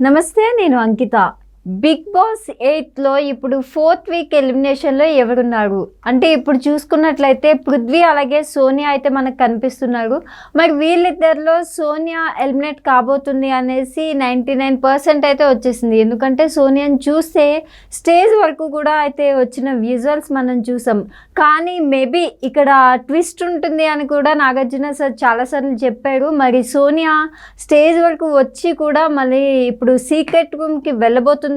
నమస్తే నేను అంకిత. Big boss ఎయిత్లో ఇప్పుడు ఫోర్త్ వీక్ ఎలిమినేషన్లో ఎవరున్నారు? అంటే ఇప్పుడు చూసుకున్నట్లయితే పృథ్వీ అలాగే సోనియా అయితే మనకు కనిపిస్తున్నారు. మరి వీళ్ళిద్దరిలో సోనియా ఎలిమినేట్ కాబోతుంది అనేసి నైంటీ నైన్ పర్సెంట్ అయితే వచ్చేసింది. ఎందుకంటే సోనియాని చూస్తే స్టేజ్ వరకు కూడా అయితే వచ్చిన విజువల్స్ మనం చూసాం. కానీ మేబీ ఇక్కడ ట్విస్ట్ ఉంటుంది అని కూడా నాగార్జున సార్ చాలాసార్లు చెప్పారు. మరి సోనియా స్టేజ్ వరకు వచ్చి కూడా మళ్ళీ ఇప్పుడు సీక్రెట్ రూమ్కి వెళ్ళబోతుంది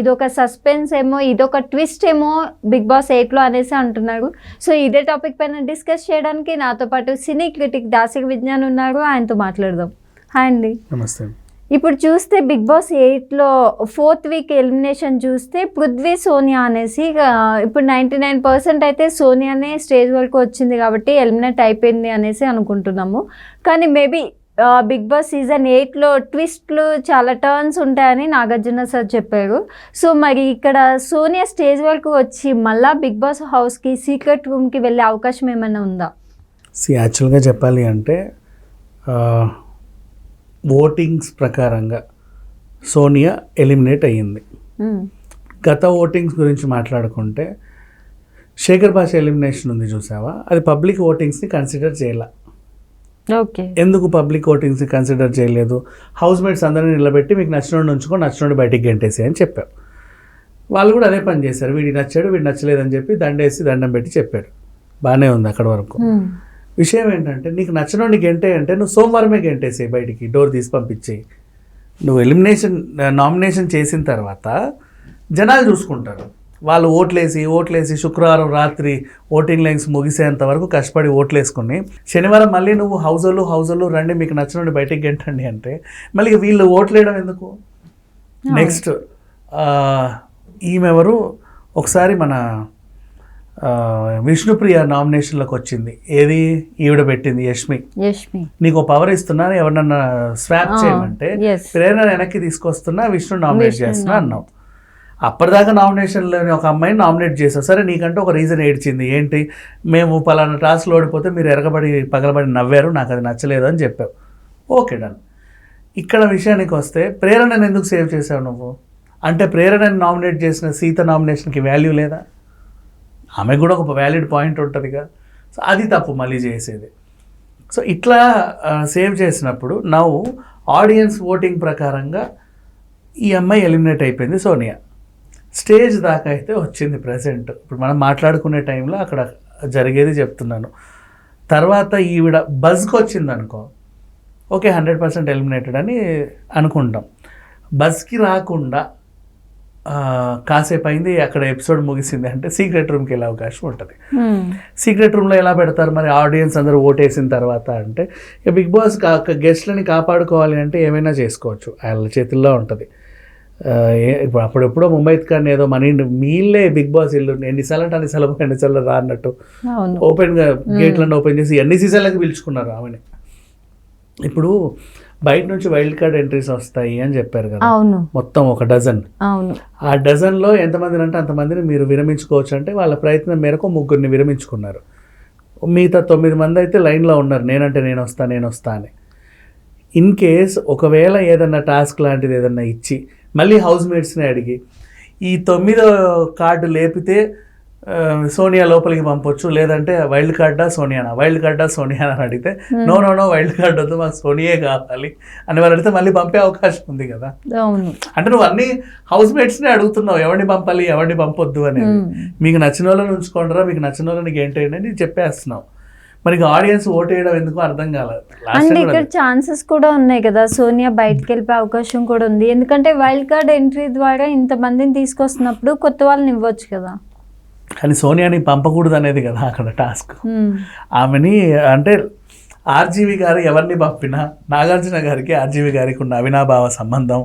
ఇది ఒక సస్పెన్స్ ఏమో ఇదొక ట్విస్ట్ ఏమో బిగ్ బాస్ ఎయిట్లో అనేసి అంటున్నారు సో ఇదే టాపిక్ పైన డిస్కస్ చేయడానికి నాతో పాటు సినీ క్రిటిక్ దాసిక విజ్ఞాన్ ఉన్నారు. ఆయనతో మాట్లాడదాం. హాయ్ అండి. నమస్తే. ఇప్పుడు చూస్తే బిగ్ బాస్ ఎయిట్లో ఫోర్త్ వీక్ ఎలిమినేషన్ చూస్తే పృథ్వీ సోనియా అనేసి ఇప్పుడు నైంటీ నైన్ పర్సెంట్ అయితే సోనియానే స్టేజ్ వరకు వచ్చింది కాబట్టి ఎలిమినేట్ అయిపోయింది అనేసి అనుకుంటున్నాము. కానీ మేబీ బిగ్ బాస్ సీజన్ ఎయిట్లో ట్విస్ట్లు చాలా టర్న్స్ ఉంటాయని నాగార్జున సార్ చెప్పారు. సో మరి ఇక్కడ సోనియా స్టేజ్ వరకు వచ్చి మళ్ళా బిగ్ బాస్ హౌస్కి సీక్రెట్ రూమ్కి వెళ్ళే అవకాశం ఏమైనా ఉందా? సి యాక్చువల్గా చెప్పాలి అంటే ఓటింగ్స్ ప్రకారంగా సోనియా ఎలిమినేట్ అయ్యింది. గత ఓటింగ్స్ గురించి మాట్లాడుకుంటే శేఖర్ భాష ఎలిమినేషన్ ఉంది చూసావా? అది పబ్లిక్ ఓటింగ్స్ని కన్సిడర్ చేయాల. ఎందుకు పబ్లిక్ ఓటింగ్స్ని కన్సిడర్ చేయలేదు? హౌస్ మేట్స్ అందరిని నిలబెట్టి మీకు నచ్చినోడు ఉంచుకో నచ్చినోడు బయటికి గెంటేసి అని చెప్పారు. వాళ్ళు కూడా అదే పని చేశారు. వీడి నచ్చాడు వీడు నచ్చలేదని చెప్పి దండేసి దండం పెట్టి చెప్పారు. బాగానే ఉంది అక్కడ వరకు. విషయం ఏంటంటే నీకు నచ్చినోడిని గెంటే అంటే నువ్వు సోమవారమే గెంటేసేయి బయటికి డోర్ తీసి పంపించేయి. నువ్వు ఎలిమినేషన్ నామినేషన్ చేసిన తర్వాత జనాలు చూసుకుంటారు. వాళ్ళు ఓట్లేసి ఓట్లేసి శుక్రవారం రాత్రి ఓటింగ్ లైన్స్ ముగిసేంత వరకు కష్టపడి ఓట్లేసుకుని శనివారం మళ్ళీ నువ్వు హౌజర్లు హౌజర్లు రండి మీకు నచ్చినోడి బయటికి గెంటండి అంటే మళ్ళీ వీళ్ళు ఓట్లేయడం ఎందుకు? నెక్స్ట్ ఈమెవరు ఒకసారి మన విష్ణుప్రియ నామినేషన్లోకి వచ్చింది. ఏది? ఈవిడ పెట్టింది యష్మి. నీకు పవర్ ఇస్తున్నాను ఎవరినన్నా స్వాప్ చేయమంటే. ప్రేరణ వెనక్కి తీసుకొస్తున్నా విష్ణు నామినేట్ చేస్తున్నా. అన్నావు. అప్పటిదాకా నామినేషన్లోని ఒక అమ్మాయిని నామినేట్ చేశారు సరే నీకంటే ఒక రీజన్ ఏడ్చింది. ఏంటి? మేము పలానా టాస్క్లో ఓడిపోతే మీరు ఎరగబడి పగలబడి నవ్వారు నాకు అది నచ్చలేదు అని చెప్పావు. ఓకే డన్ ఇక్కడ విషయానికి వస్తే ప్రేరణను ఎందుకు సేవ్ చేసావు నువ్వు? అంటే ప్రేరణను నామినేట్ చేసిన సీత నామినేషన్కి వాల్యూ లేదా? ఆమె కూడా ఒక వ్యాలిడ్ పాయింట్ ఉంటుందిగా. సో అది తప్పు మళ్ళీ చేసేది. సో ఇట్లా సేవ్ చేసినప్పుడు నవ్వు ఆడియన్స్ ఓటింగ్ ప్రకారంగా ఈ అమ్మాయి ఎలిమినేట్ అయిపోయింది సోనియా. స్టేజ్ దాకా అయితే వచ్చింది ప్రజెంట్ ఇప్పుడు మనం మాట్లాడుకునే టైంలో అక్కడ జరిగేది చెప్తున్నాను. తర్వాత ఈవిడ బజ్కి వచ్చింది అనుకో ఓకే హండ్రెడ్ పర్సెంట్ ఎలిమినేటెడ్ అని అనుకుంటాం. బస్కి రాకుండా కాసేపు అయింది అక్కడ ఎపిసోడ్ ముగిసింది అంటే సీక్రెట్ రూమ్కి వెళ్ళే అవకాశం ఉంటుంది. సీక్రెట్ రూమ్లో ఎలా పెడతారు? మరి ఆడియన్స్ అందరూ ఓటేసిన తర్వాత అంటే ఇక బిగ్ బాస్ గెస్ట్లని కాపాడుకోవాలి అంటే ఏమైనా చేసుకోవచ్చు. వాళ్ళ చేతుల్లో ఉంటుంది. ఇప్పుడు అప్పుడెప్పుడో ముంబై కానీ ఏదో మన మీళ్ళే బిగ్ బాస్ ఇల్లు. ఎన్నిసార్లు అంటే అన్నిసార్లు ఎన్నిసార్లు రా అన్నట్టు ఓపెన్గా గేట్లను ఓపెన్ చేసి ఎన్ని సీజన్లకు పిలుచుకున్నారు ఆమెని. ఇప్పుడు బయట నుంచి వైల్డ్ కార్డ్ ఎంట్రీస్ వస్తాయి అని చెప్పారు కదా. మొత్తం ఒక డజన్. ఆ డజన్లో ఎంతమందిని అంటే అంతమందిని మీరు విరమించుకోవచ్చు అంటే వాళ్ళ ప్రయత్నం మేరకు ముగ్గురిని విరమించుకున్నారు. మిగతా తొమ్మిది మంది అయితే లైన్లో ఉన్నారు. నేనంటే నేను వస్తా నేను వస్తా అని. ఇన్ కేస్ ఒకవేళ ఏదన్నా టాస్క్ లాంటిది ఏదన్నా ఇచ్చి మళ్ళీ హౌస్ మేట్స్ని అడిగి ఈ తొమ్మిదో కార్డు లేపితే సోనియా లోపలికి పంపొచ్చు లేదంటే వైల్డ్ కార్డా సోనియానా? వైల్డ్ కార్డా సోనియానా అని అడిగితే no no no wild card వద్దు మాకు సోనియే కావాలి అని వాళ్ళు అడిగితే మళ్ళీ పంపే అవకాశం ఉంది కదా. అంటే నువ్వు అన్ని హౌస్ మేట్స్ని అడుగుతున్నావు ఎవరిని పంపాలి ఎవరిని పంపొద్దు అనేది. మ్మ్. మీకు నచ్చిన వాళ్ళని ఉంచుకోండిరా మీకు నచ్చిన వాళ్ళని అని చెప్పేస్తున్నావు. మరి ఆడియన్స్ ఓట్ వేయడం ఎందుకు అర్థం కాలేదు అండ్ ఇక్కడ ఛాన్సెస్ కూడా ఉన్నాయి కదా. సోనియా బయటకు వెళ్ళిపోయే అవకాశం కూడా ఉంది. ఎందుకంటే వైల్డ్ కార్డ్ ఎంట్రీ ద్వారా ఇంతమందిని తీసుకొస్తున్నప్పుడు కొత్త వాళ్ళని ఇవ్వచ్చు కదా. కానీ సోనియాని పంపకూడదు అనేది కదా అక్కడ టాస్క్. ఆమెని అంటే ఆర్జీవి గారు ఎవరిని పంపినా నాగార్జున గారికి ఆర్జీవి గారికి ఉన్న అవినాభావ సంబంధం.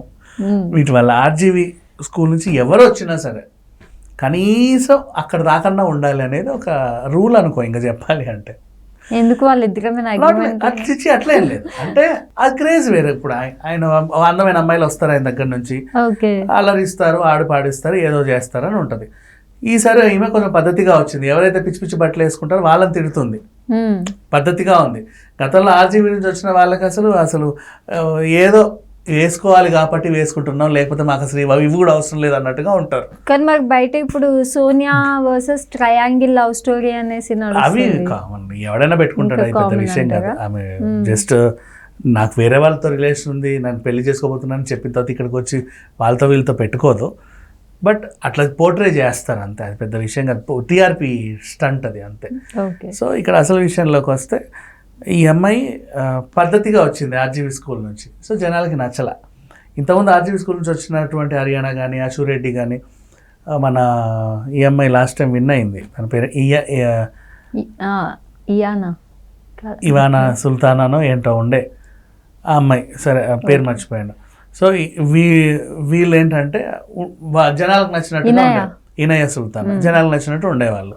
వీటి వల్ల ఆర్జీవి స్కూల్ నుంచి ఎవరు వచ్చినా సరే కనీసం అక్కడ దాకన్నా ఉండాలి అనేది ఒక రూల్ అనుకో ఇంకా చెప్పాలి అంటే. ఎందుకు like- అది చిచ్చి అట్లే ఏం లేదు. అంటే ఆ క్రేజ్ వేరే ఇప్పుడు. ఆయ- ఆయన అందమైన అమ్మాయిలు వస్తారు ఆయన దగ్గర నుంచి. అలరిస్తారు ఆడు పాడిస్తారు ఏదో చేస్తారు అని ఉంటుంది. ఈసారి ఈమె కొంచెం పద్ధతిగా వచ్చింది. ఎవరైతే పిచ్చి పిచ్చి బట్టలు వేసుకుంటారో వాళ్ళని తిడుతుంది. పద్ధతిగా ఉంది. గతంలో ఆర్జీవీ నుంచి వచ్చిన వాళ్ళకి అసలు అసలు ఏదో వేసుకోవాలి కాబట్టి వేసుకుంటున్నాం లేకపోతే మాకు అసలు ఇవి కూడా అవసరం లేదు అన్నట్టుగా ఉంటారు. కానీ మరి బయట ఇప్పుడు Sonia versus triangle love story అనేసి అవి కామన్ ఎవడైనా పెట్టుకుంటాడు అది పెద్ద విషయం కాదు? ఆమె జస్ట్ నాకు వేరే వాళ్ళతో రిలేషన్ ఉంది నన్ను పెళ్ళి చేసుకోబోతున్నాను చెప్పిన తర్వాత ఇక్కడికి వచ్చి వాళ్ళతో వీళ్ళతో పెట్టుకోదు. బట్ అట్లా పోర్ట్రే చేస్తారు అంతే. అది పెద్ద విషయం కాదు. టీఆర్పీ స్టంట్ అది అంతే. ఓకే సో ఇక్కడ అసలు విషయంలోకి వస్తే ఈ అమ్మాయి ఆ, పద్ధతిగా వచ్చింది ఆర్జీవి స్కూల్ నుంచి. సో జనాలకి నచ్చల. ఇంతకుముందు ఆర్జీవి స్కూల్ నుంచి వచ్చినటువంటి హర్యానా కానీ అశురెడ్డి కానీ మన ఈ అమ్మాయి లాస్ట్ టైం విన్ అయింది. తన పేరు ఇయ ఇయ- ఇయానా. ఇవానా సుల్తానానో ఏంటో ఉండే. ఆ అమ్మాయి సరే పేరు మర్చిపోయాను. సో వీ వీళ్ళు ఏంటంటే జనాలకు నచ్చినట్టు. ఇనయ. సుల్తాన్. జనాలకు నచ్చినట్టు ఉండేవాళ్ళు.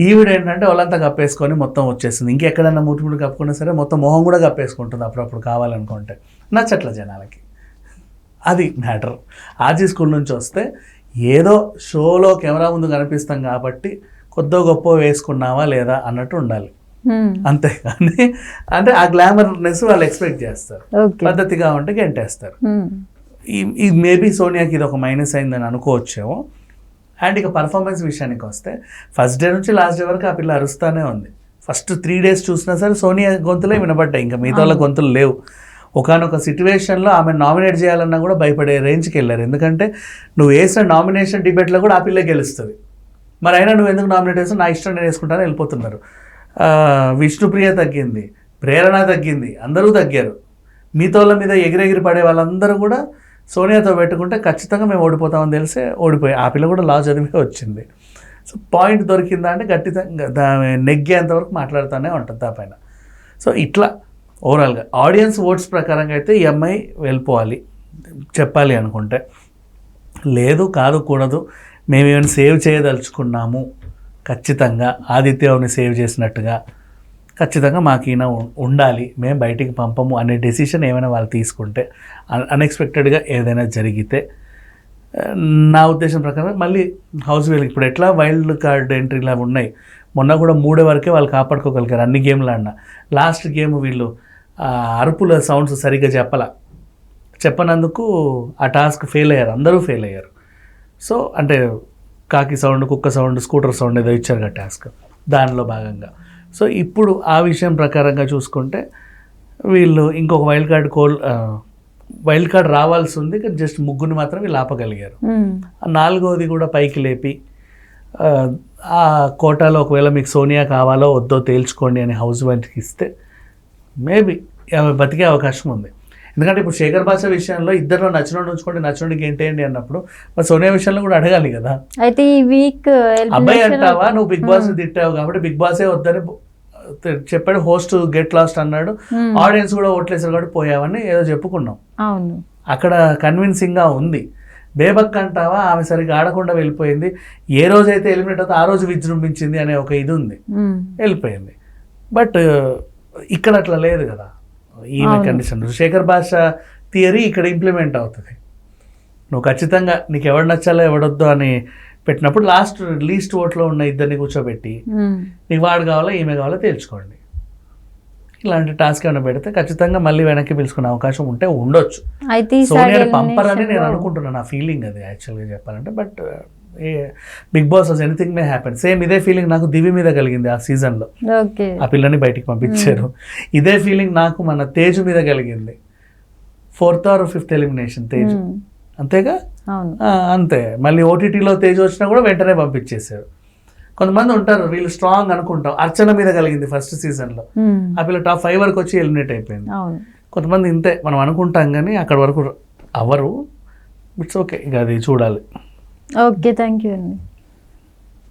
ఈవిడ ఏంటంటే వాళ్ళంతా కప్పేసుకొని మొత్తం వచ్చేసింది. ఇంకెక్కడన్నా ముట్టుముడు కప్పుకున్నా సరే మొత్తం మొహం కూడా కప్పేసుకుంటుంది అప్పుడప్పుడు కావాలనుకుంటే. నచ్చట్ల జనాలకి. అది మ్యాటర్. ఆర్జీ స్కూల్ నుంచి వస్తే ఏదో షోలో కెమెరా ముందు కనిపిస్తాం కాబట్టి కొద్దో గొప్ప వేసుకున్నావా లేదా అన్నట్టు ఉండాలి. హ్మ్. అంతేగాని అంటే ఆ గ్లామర్నెస్ వాళ్ళు ఎక్స్పెక్ట్ చేస్తారు. పద్ధతిగా ఉంటే గెంటేస్తారు. ఈ మేబీ సోనియాకి ఇది ఒక మైనస్ అయిందని అనుకోవచ్చేమో. అండ్ ఇక పర్ఫార్మెన్స్ విషయానికి వస్తే ఫస్ట్ డే నుంచి లాస్ట్ డే వరకు ఆ పిల్ల అరుస్తానే ఉంది. ఫస్ట్ త్రీ డేస్ చూసినా సరే సోనియా గొంతులే వినబడ్డాయి. ఇంకా మిగతా వాళ్ళ గొంతులు లేవు. ఒకనొక సిచ్యువేషన్లో ఆమె నామినేట్ చేయాలన్నా కూడా భయపడే రేంజ్కి వెళ్ళారు. ఎందుకంటే నువ్వు వేసిన నామినేషన్ డిబేట్లో కూడా ఆ పిల్లే గెలుస్తుంది. మరి అయినా నువ్వు ఎందుకు నామినేట్ చేస్తావు? నా ఇష్టం నేను వేసుకుంటాను వెళ్ళిపోతున్నారు. విష్ణుప్రియ తగ్గింది ప్రేరణ తగ్గింది అందరూ తగ్గారు. మీతోళ్ళ మీద ఎగిరెగిరి పడే వాళ్ళందరూ కూడా సోనియాతో పెట్టుకుంటే ఖచ్చితంగా మేము ఓడిపోతామని తెలిసే ఓడిపోయి. ఆ పిల్ల కూడా లా చదివే వచ్చింది. సో పాయింట్ దొరికిందా అంటే గట్టిగా దాని మాట్లాడుతూనే ఉంటుంది ఆ పైన. సో ఇట్లా ఓవరాల్గా ఆడియన్స్ ఓట్స్ ప్రకారంగా అయితే ఈ అమ్మాయి వెళ్ళిపోవాలి. చెప్పాలి అనుకుంటే. లేదు కాదు కూడదు. మేము ఏమైనా సేవ్ చేయదలుచుకున్నాము. ఖచ్చితంగా ఆదిత్యని సేవ్ చేసినట్టుగా ఖచ్చితంగా మాకు ఈయన ఉండాలి. మేము బయటికి పంపము అనే డెసిషన్ ఏమైనా వాళ్ళు తీసుకుంటే అన్ఎక్స్పెక్టెడ్గా ఏదైనా జరిగితే నా ఉద్దేశం ప్రకారం మళ్ళీ హౌస్ వీళ్ళకి ఇప్పుడు ఎట్లా వైల్డ్ కార్డ్ ఎంట్రీలా ఉన్నాయి? మొన్న కూడా మూడే వరకే వాళ్ళు కాపాడుకోగలిగారు అన్ని గేమ్లు ఆడినా. లాస్ట్ గేమ్ వీళ్ళు అరుపుల సౌండ్స్ సరిగ్గా చెప్పల. చెప్పనందుకు ఆ టాస్క్ ఫెయిల్ అయ్యారు. అందరూ ఫెయిల్ అయ్యారు. సో అంటే కాకి సౌండ్ కుక్క సౌండ్ స్కూటర్ సౌండ్ ఏదో ఇచ్చారు కదా టాస్క్ దానిలో భాగంగా. సో ఇప్పుడు ఆ విషయం ప్రకారంగా చూసుకుంటే వీళ్ళు ఇంకొక వైల్డ్ కార్డ్ కోల్ వైల్డ్ కార్డ్ రావాల్సి ఉంది కానీ జస్ట్ ముగ్గురిని మాత్రం వీళ్ళు ఆపగలిగారు. ఆ నాలుగోది కూడా పైకి లేపి ఆ, కోటాలో ఒకవేళ మీకు సోనియా కావాలో వద్దో తేల్చుకోండి అని హౌస్ వైఫ్కి ఇస్తే మేబీ ఆమె బతికే అవకాశం ఉంది. ఎందుకంటే ఇప్పుడు శేఖర్ భాష విషయంలో ఇద్దరిలో నచ్చినోడు ఉంచుకోండి నచ్చినోడికి ఏంటండి అన్నప్పుడు మరి సోనియా విషయంలో కూడా అడగాలి కదా. అయితే ఈ వీక్ అబ్బాయి అంటావా? నువ్వు బిగ్ బాస్ తిట్టావు కాబట్టి బిగ్ బాసే వద్దని చెప్పాడు హోస్ట్ గెట్ లాస్ట్ అన్నాడు. ఆడియన్స్ కూడా ఓట్లేసారు కాబట్టి పోయావని ఏదో చెప్పుకున్నాం. అవును. అక్కడ కన్విన్సింగ్గా ఉంది. బేబక్ అంటావా? ఆమె సరిగ్గా ఆడకుండా వెళ్ళిపోయింది. ఏ రోజైతే ఎలిమినేట్ అవుతుందో ఆ రోజు విజృంభించింది అనే ఒక ఇది ఉంది. వెళ్ళిపోయింది. బట్ ఇక్కడ అట్లా లేదు కదా. ఈమె అవును. కండిషన్ శేఖర్ భాష థియరీ ఇక్కడ ఇంప్లిమెంట్ అవుతుంది. నువ్వు ఖచ్చితంగా నీకు ఎవడు నచ్చాలో ఎవడొద్దు అని పెట్టినప్పుడు లాస్ట్ లీస్ట్ ఓట్లో ఉన్న ఇద్దరిని కూర్చోబెట్టి హ్మ్. నీకు వాడు కావాలా ఈమె కావాలో తేల్చుకోండి. ఇలాంటి టాస్క్ ఏమైనా పెడితే ఖచ్చితంగా మళ్ళీ వెనక్కి పిలుచుకునే అవకాశం ఉంటే ఉండొచ్చు. సోనియాని పంపరని నేను అనుకుంటున్నాను నా ఫీలింగ్ అది యాక్చువల్గా చెప్పాలంటే. But big boss anything may happen same ఇదే ఫీలింగ్ నాకు దివి మీద కలిగింది ఆ సీజన్లో ఆ పిల్లని బయటికి పంపించారు. ఇదే ఫీలింగ్ నాకు మన తేజు మీద కలిగింది. Fourth or fifth elimination Teju. అంతేగా? అంతే. మళ్ళీ ఓటీటీలో తేజు వచ్చినా కూడా వెంటనే పంపించేశారు. కొంతమంది ఉంటారు వీళ్ళు స్ట్రాంగ్ అనుకుంటాం. అర్చన మీద కలిగింది ఫస్ట్ సీజన్లో. ఆ పిల్ల టాప్ ఫైవ్ వరకు వచ్చి ఎలిమినేట్ అయిపోయింది. కొంతమంది ఇంతే మనం అనుకుంటాం కానీ అక్కడ వరకు అవ్వరు. ఇట్స్ ఓకే ఇక అది చూడాలి. ఓకే థ్యాంక్ యూ అండి.